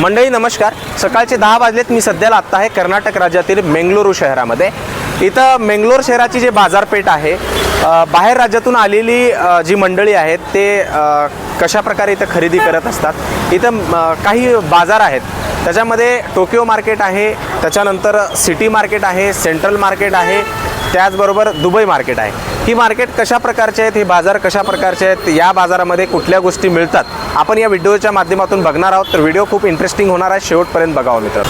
मंडळी नमस्कार. सकाळचे दहा वाजलेत. मी सध्याला आत्ता आहे कर्नाटक राज्यातील मेंगलोरू शहरामध्ये. इथं मेंगलोर शहराची जी बाजारपेठ आहे बाहेर राज्यातून आलेली जी मंडळी आहेत ते कशाप्रकारे कशा प्रकारे इथं खरेदी करत असतात? इथं काही बाजार आहेत. त्याच्यामध्ये टोकियो मार्केट आहे त्याच्यानंतर सिटी मार्केट आहे सेंट्रल मार्केट आहे त्याचबरोबर दुबई मार्केट आहे. ही मार्केट कशा प्रकारचे आहेत हे बाजार कशा प्रकारचे आहेत या बाजारामध्ये कुठल्या गोष्टी मिळतात आपण या व्हिडिओच्या माध्यमातून बघणार आहोत. तर व्हिडिओ खूप इंटरेस्टिंग होणार आहे शेवटपर्यंत बघावं मित्र.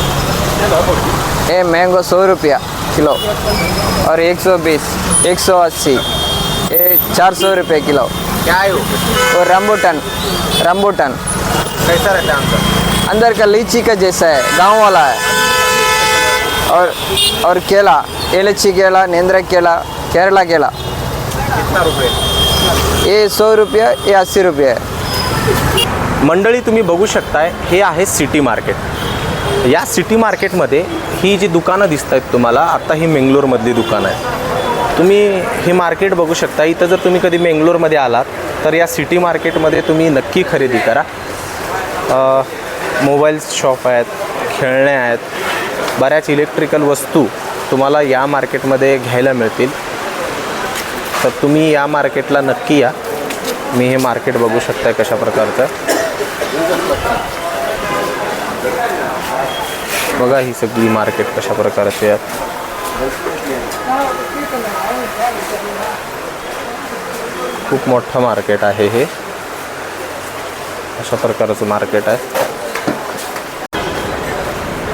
ये मैंगो सौ रुपया किलो. और एक सौ बीस एक सौ अस्सी. ये चार सौ रुपये किलो. क्या आहे और रंबूटन रंबूटन. कैसा रहता है आमचा अंदर का लीची का जैसा है गांव वाला है. और और केला एलची केला नेंद्रा केला केरला केला। कितना रुपये? ये सौ रुपया ये अस्सी रुपये मंडळी तुम्ही बघू शकताय हे आहे सिटी मार्केट. या सिटी मार्केटमध्ये ही जी दुकानं दिसत आहेत तुम्हाला आता ही मेंगलोरमधली दुकानं आहेत. तुम्ही हे मार्केट बघू शकता इथं जर तुम्ही कधी मेंगलोरमध्ये आलात तर या सिटी मार्केटमध्ये तुम्ही नक्की खरेदी करा. अ, मोबाईल्स शॉप आहेत खेळणे आहेत बऱ्याच इलेक्ट्रिकल वस्तू तुम्हाला या मार्केटमध्ये घ्यायला मिळतील. तर तुम्ही या मार्केटला नक्की या. मी हे मार्केट बघू शकताय कशा प्रकारचं बघा ही सगळी मार्केट कशा प्रकारची आहे. खूप मोठं मार्केट आहे हे. अशा प्रकारचं मार्केट आहे.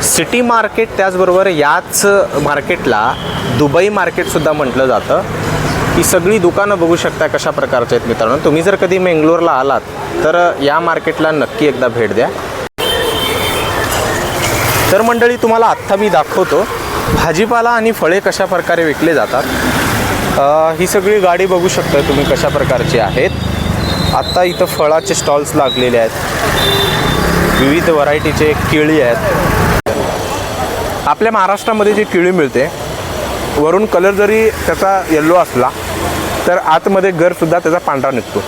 सिटी मार्केट त्याचबरोबर याच मार्केटला दुबई मार्केटसुद्धा म्हटलं जातं. ही सगळी दुकानं बघू शकता कशा प्रकारचे आहेत मित्रांनो. तुम्ही जर कधी मेंगलोरला आलात तर या मार्केटला नक्की एकदा भेट द्या. तर मंडळी तुम्हाला आत्ता मी दाखवतो भाजीपाला आणि फळे कशा प्रकारे विकले जातात. ही सगळी गाडी बघू शकता तुम्ही कशा प्रकारची आहेत. आत्ता इथं फळाचे स्टॉल्स लागलेले आहेत. विविध व्हरायटीचे केळी आहेत. आपल्या महाराष्ट्रामध्ये जी केळी मिळते वरून कलर जरी त्याचा येल्लो असला तर आतमध्ये घरसुद्धा त्याचा पांढरा निघतो.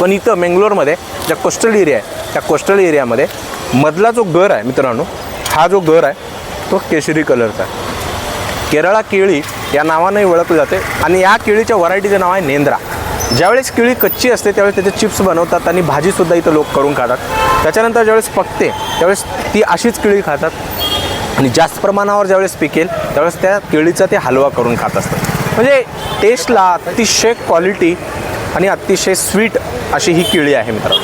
पण इथं मेंगलोरमध्ये ज्या कोस्टल एरिया आहे त्या कोस्टल एरियामध्ये मधला जो घर आहे मित्रांनो हा जो घर आहे तो केशरी कलरचा आहे. केरळा केळी या नावानेही ओळखली जाते आणि या केळीच्या व्हरायटीचं नाव आहे नेंद्रा. ज्यावेळेस केळी कच्ची असते त्यावेळेस त्याचे चिप्स बनवतात आणि भाजीसुद्धा इथं लोक करून खातात. त्याच्यानंतर ज्यावेळेस पकते त्यावेळेस ती अशीच केळी खातात. आणि जास्त प्रमाणावर ज्यावेळेस पिकेल त्यावेळेस त्या केळीचा ते हलवा करून खात असतात. म्हणजे टेस्टला अतिशय क्वालिटी आणि अतिशय स्वीट अशी ही केळी आहे मित्रांनो.